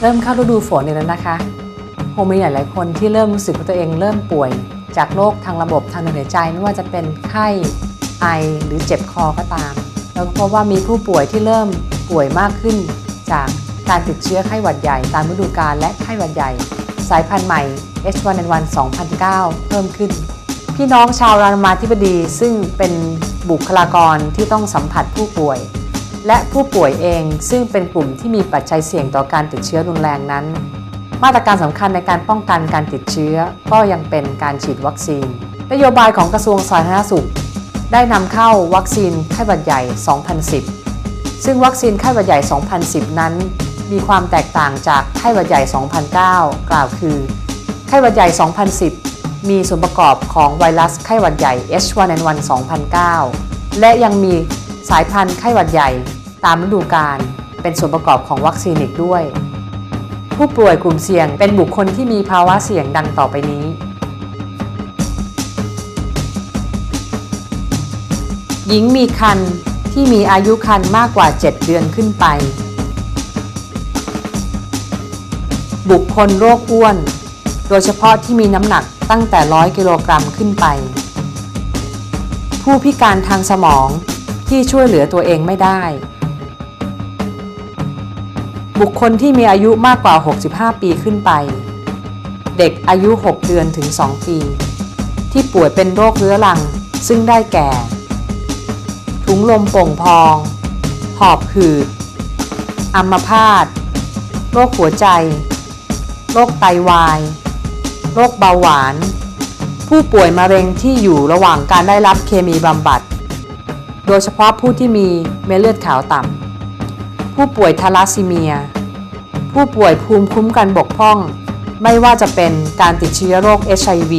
เริ่มเข้าฤดูฝนอีกแล้วนะคะคงมีหลาย ๆ คนที่เริ่มรู้สึกว่าตัวเองเริ่มป่วย จากโรคทางระบบทางเดินหายใจไม่ว่าจะเป็นไข้ไอหรือเจ็บคอก็ตาม แล้วก็พบว่ามีผู้ป่วยที่เริ่มป่วยมากขึ้น จากการติดเชื้อไข้หวัดใหญ่ ตามฤดูกาลและไข้หวัดใหญ่ สายพันธุ์ใหม่ H1N1 2009 เพิ่มขึ้น พี่น้องชาวรามาธิบดีซึ่งเป็นบุคลากรที่ต้องสัมผัสผู้ป่วย และผู้ป่วยเองซึ่งเป็นกลุ่มที่มีปัจจัยเสี่ยงต่อการติดเชื้อรุนแรงนั้น มาตรการสำคัญในการป้องกันการติดเชื้อก็ยังเป็นการฉีดวัคซีน นโยบายของกระทรวงสาธารณสุข ได้นำเข้าวัคซีนไข้หวัดใหญ่ 2010 ซึ่งวัคซีนไข้หวัดใหญ่ 2010 นั้น มีความแตกต่างจากไข้หวัดใหญ่ 2009 กล่าวคือไข้หวัดใหญ่ 2010 มีส่วนประกอบของไวรัสไข้หวัดใหญ่ H1N1 2009 และยังมีสายพันธุ์ไข้หวัดใหญ่ ตามฤดูกาลเป็นส่วนประกอบของวัคซีนอีกด้วย ผู้ป่วยกลุ่มเสี่ยงเป็นบุคคลที่มีภาวะเสี่ยงดังต่อไปนี้ หญิงมีครรภ์ที่มีอายุครรภ์มากกว่า 7 เดือนขึ้นไป บุคคลโรคอ้วน โดยเฉพาะที่มีน้ำหนักตั้งแต่ 100 กิโลกรัมขึ้นไป ผู้พิการทางสมองที่ช่วยเหลือตัวเองไม่ได้ บุคคลที่มีอายุมากกว่า 65 ปีขึ้นไป เด็กอายุ 6 เดือนถึง 2 ปี ที่ป่วยเป็นโรคเรื้อรัง ซึ่งได้แก่ ถุงลมโป่งพอง หอบหืดอัมพาต โรคหัวใจ โรคไตวาย โรคเบาหวาน ผู้ป่วยมะเร็งที่อยู่ระหว่างการได้รับเคมีบำบัด โดยเฉพาะผู้ที่มีเม็ดเลือดขาวต่ำ ผู้ป่วยทาลัสซีเมีย ผู้ป่วยภูมิคุ้มกันบกพร่อง ไม่ว่าจะเป็นการติดเชื้อโรค HIV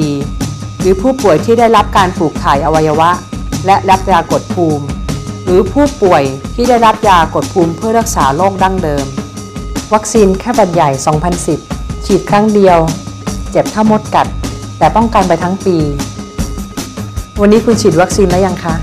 หรือผู้ป่วยที่ได้รับการปลูกถ่ายอวัยวะ และรับยากดภูมิ หรือผู้ป่วยที่ได้รับยากดภูมิเพื่อรักษาโรคดั้งเดิม วัคซีนแค่บัดใหญ่ 2010 ฉีดครั้งเดียว เจ็บเท่ามดกัด แต่ป้องกันไปทั้งปี วันนี้คุณฉีดวัคซีนแล้วยังคะ